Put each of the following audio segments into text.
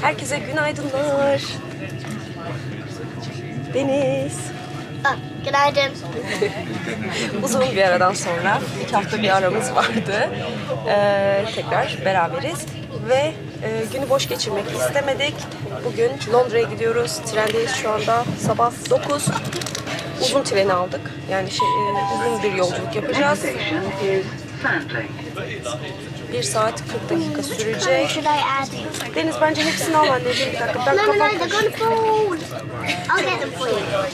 Herkese günaydınlar. Deniz. Ah, günaydın. Uzun bir aradan sonra iki hafta bir aramız vardı. Ee, tekrar beraberiz ve e, günü boş geçirmek istemedik. Bugün Londra'ya gidiyoruz. Trendeyiz şu anda. Sabah 9. Uzun treni aldık. Yani şey, e, uzun bir yolculuk yapacağız. Bir saat 40 dakika sürecek. Deniz bence hepsini al anneciğim bir dakika. Ben kafam you.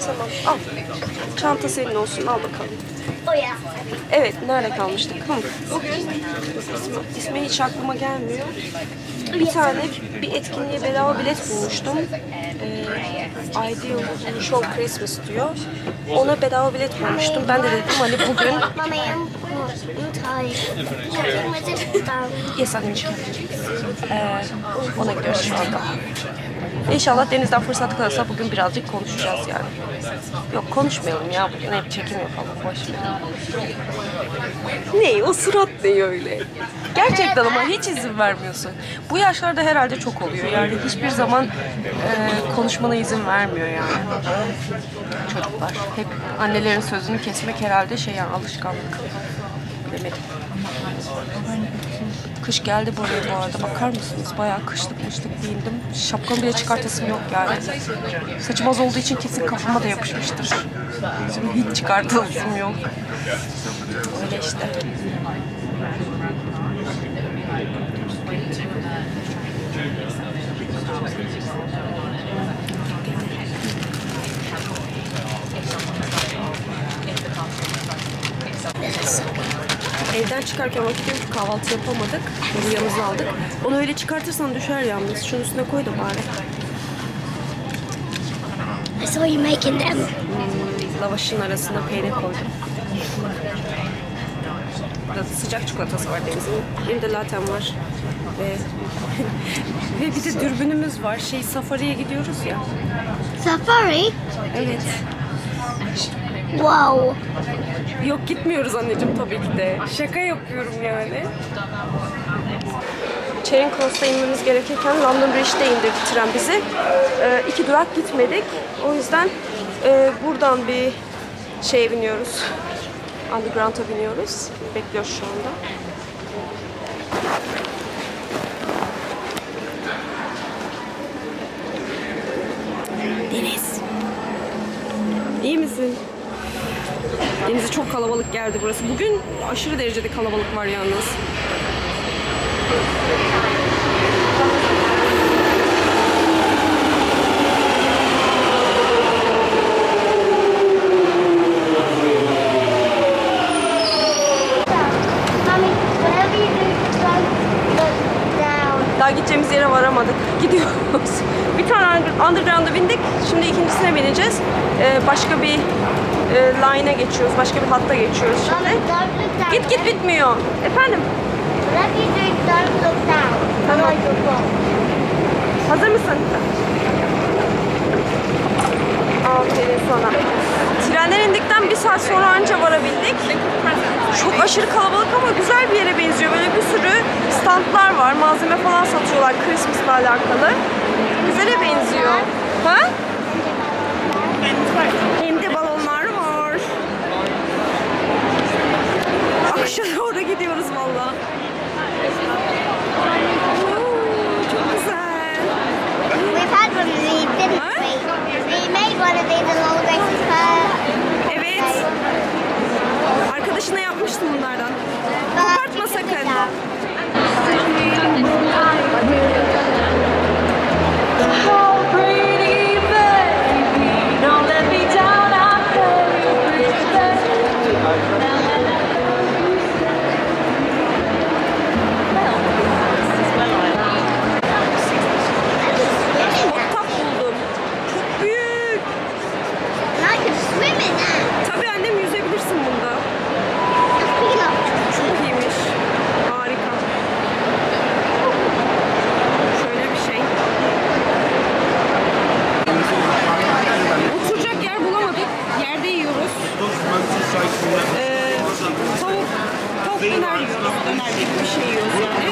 Tamam al. Çanta senin olsun al bakalım. Oh. Evet, nerede kalmıştık? Hı. Bugün ismi, ismi hiç aklıma gelmiyor. Bir tane bir etkinliğe bedava bilet bulmuştum. Ee, Ideal Show Christmas diyor. Ona bedava bilet bulmuştum. Ben de dedim hani bugün Yes anneciğim. Ee, ona gidiyoruz şu anda. İnşallah Deniz'den fırsat kalırsa bugün birazcık konuşacağız yani. Yok konuşmayalım ya bugün hep çekim yapalım boş ver. Ne o surat ne öyle? Gerçekten ama hiç izin vermiyorsun. Bu yaşlarda herhalde çok oluyor yani hiçbir zaman e, konuşmana izin vermiyor yani. Çocuklar hep annelerin sözünü kesmek herhalde şey yani alışkanlık. Bilemedim. Kış geldi buraya bu arada. Bakar mısınız? Bayağı kışlık kışlık giyindim. Şapkamı bile çıkartasım yok yani. Saçım az olduğu için kesin kafama da yapışmıştır. Şimdi hiç çıkartasım yok. Öyle işte. Evden çıkarken vakit yok kahvaltı yapamadık. Bunu yanımıza aldık. Onu öyle çıkartırsan düşer yalnız. Şunun üstüne koy da bari. I saw you making them. Lavaşın arasına peynir koydum. Burada sıcak çikolatası var Deniz'in. Benim de latem var. Ve, ve bir de dürbünümüz var. Şey safariye gidiyoruz ya. Safari? Evet. Wow. Yok gitmiyoruz anneciğim tabii ki de. Şaka yapıyorum yani. Charing Cross'ta inmemiz gerekirken London Bridge'de indirdi tren bizi. Ee, iki durak gitmedik. O yüzden e, buradan bir şeye biniyoruz. Underground'a biniyoruz. Bekliyoruz şu anda. Deniz. İyi misin? Denize çok kalabalık geldi burası. Bugün aşırı derecede kalabalık var yalnız. Daha gideceğimiz yere varamadık. Gidiyoruz. Bir tane under- underground'a bindik. Şimdi ikincisine bineceğiz. Ee, başka bir e, line'a geçiyoruz. Başka bir hatta geçiyoruz şimdi. Git git bitmiyor. Efendim? Tamam. Hazır mısın? Aferin sana. Trenden indikten bir saat sonra anca varabildik. Çok aşırı kalabalık ama güzel bir yere benziyor. Böyle bir sürü standlar var. Malzeme falan satıyorlar Christmas'la alakalı. Güzele benziyor. Ha? döner gibi bir şey yiyoruz yani.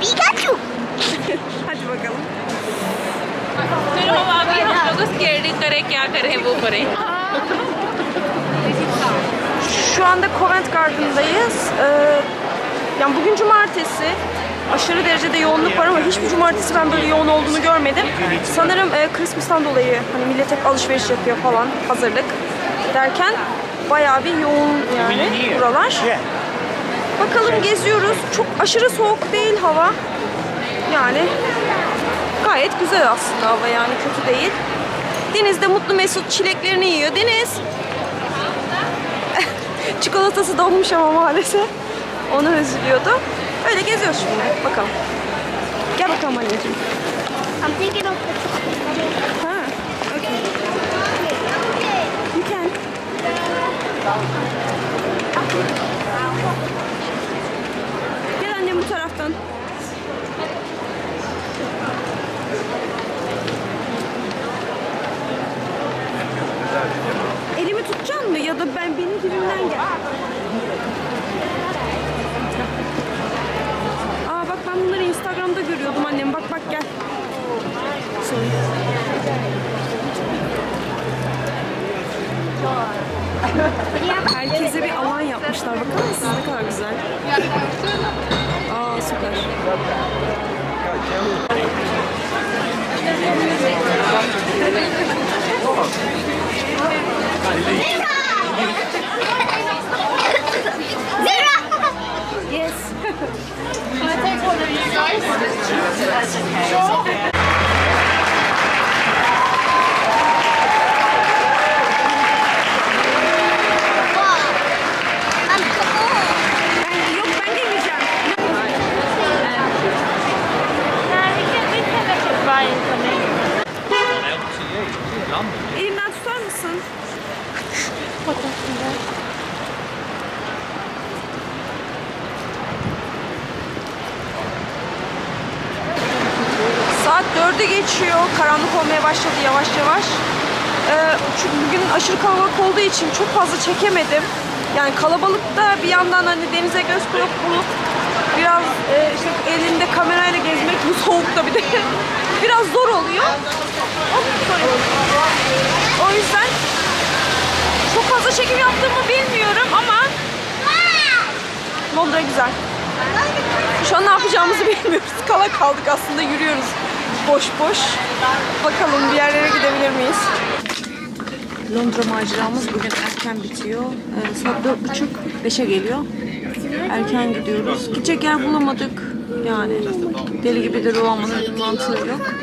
Pikachu. Hadi bakalım. चलो हम अभी हम लोग स्केटिंग करें क्या करें वो करें Şu anda Covent Garden'dayız. Ee, yani bugün cumartesi. Aşırı derecede yoğunluk var ama hiçbir cumartesi ben böyle yoğun olduğunu görmedim. Sanırım e, Christmas'tan dolayı hani millet hep alışveriş yapıyor falan hazırlık derken bayağı bir yoğun yani buralar. Bakalım geziyoruz. Çok aşırı soğuk değil hava. Yani gayet güzel aslında hava yani kötü değil. Deniz de mutlu mesut çileklerini yiyor. Deniz Çikolatası donmuş ama maalesef. Onu üzülüyordu. Öyle geziyoruz şimdi. Bakalım. Gel bakalım anneciğim. I'm. Ha, okay. You can. Taraftan. Elimi tutacaksın mı ya da ben benim dibimden gel. Aa bak ben bunları Instagram'da görüyordum annem. Bak bak gel. Sorry. Herkese bir alan yapmışlar. Bakar mısınız ne kadar güzel. Yes. Can I take one of you guys? That's okay. Sure. Elimden tutar mısın? Saat 4'ü geçiyor. Karanlık olmaya başladı yavaş yavaş. Ee, çünkü bugün aşırı kalabalık olduğu için çok fazla çekemedim. Yani kalabalıkta bir yandan hani denize göz kulak bulup biraz e, işte elinde kamerayla gezmek bu soğukta bir de biraz zor oluyor. O yüzden çok fazla çekim yaptığımı bilmiyorum ama Londra güzel. Şu an ne yapacağımızı bilmiyoruz. Kala kaldık aslında yürüyoruz boş boş. Bakalım bir yerlere gidebilir miyiz? Londra maceramız bugün erken bitiyor. Ee, saat dört buçuk, beşe geliyor. Erken gidiyoruz. Gidecek yer bulamadık. Yani deli gibi de dolanmanın mantığı yok.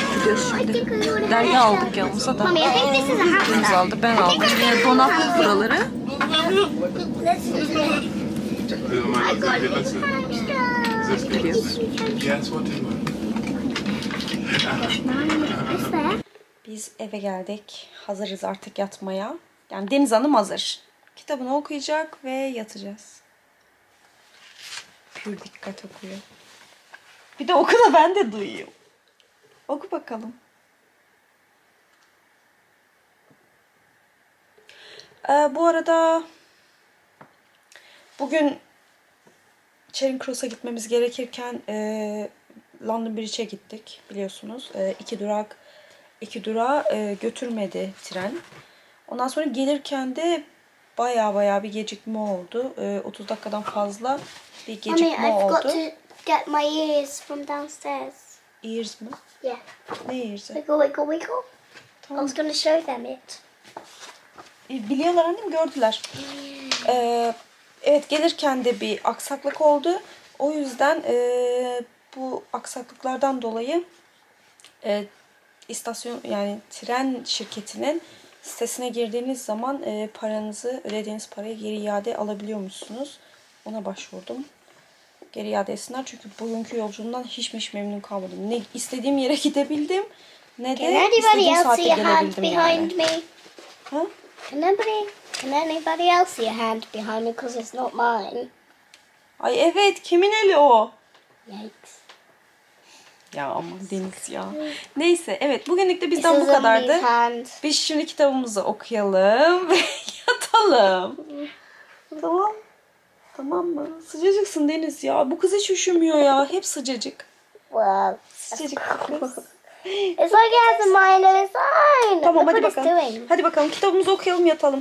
Gidiyoruz şimdi. Dergi aldık yanımıza da. Biz aldı, ben aldım. Yine donattık buraları. Gidiyoruz. Biz eve geldik. Hazırız artık yatmaya. Yani Deniz Hanım hazır. Kitabını okuyacak ve yatacağız. Pür dikkat okuyor. Bir de oku da ben de duyayım. Oku bakalım. Ee, bu arada bugün Charing Cross'a gitmemiz gerekirken e, London Bridge'e gittik biliyorsunuz. E, iki durak iki durağı e, götürmedi tren. Ondan sonra gelirken de baya baya bir gecikme oldu. E, 30 dakikadan fazla bir Mommy, gecikme I forgot oldu. to get my ears from downstairs. Ears mi? Yeah. Ne ears'i? Wiggle, wiggle, wiggle. I Tamam. was going to show them it. E, Biliyorlar annem gördüler. Ee, evet gelirken de bir aksaklık oldu. O yüzden e, bu aksaklıklardan dolayı e, istasyon yani tren şirketinin sitesine girdiğiniz zaman e, paranızı ödediğiniz parayı geri iade alabiliyormuşsunuz. Ona başvurdum. Geri iade etsinler çünkü bugünkü yolculuğumdan hiç hiç memnun kalmadım. Ne istediğim yere gidebildim ne Can de istediğim saatte gelebildim yani. me? Ha? Can anybody, can anybody else see a hand behind me? Because it's not mine. Ay evet kimin eli o? Yikes. Ya aman Deniz ya. Neyse evet bugünlük de This bizden bu is a kadardı. Biz şimdi kitabımızı okuyalım ve yatalım. Tamam. Tamam mı? Sıcacıksın Deniz ya. Bu kız hiç üşümüyor ya. Hep sıcacık. Well, Sıcacık. it's like it has a mind of its own. tamam hadi bakalım. Hadi bakalım kitabımızı okuyalım yatalım.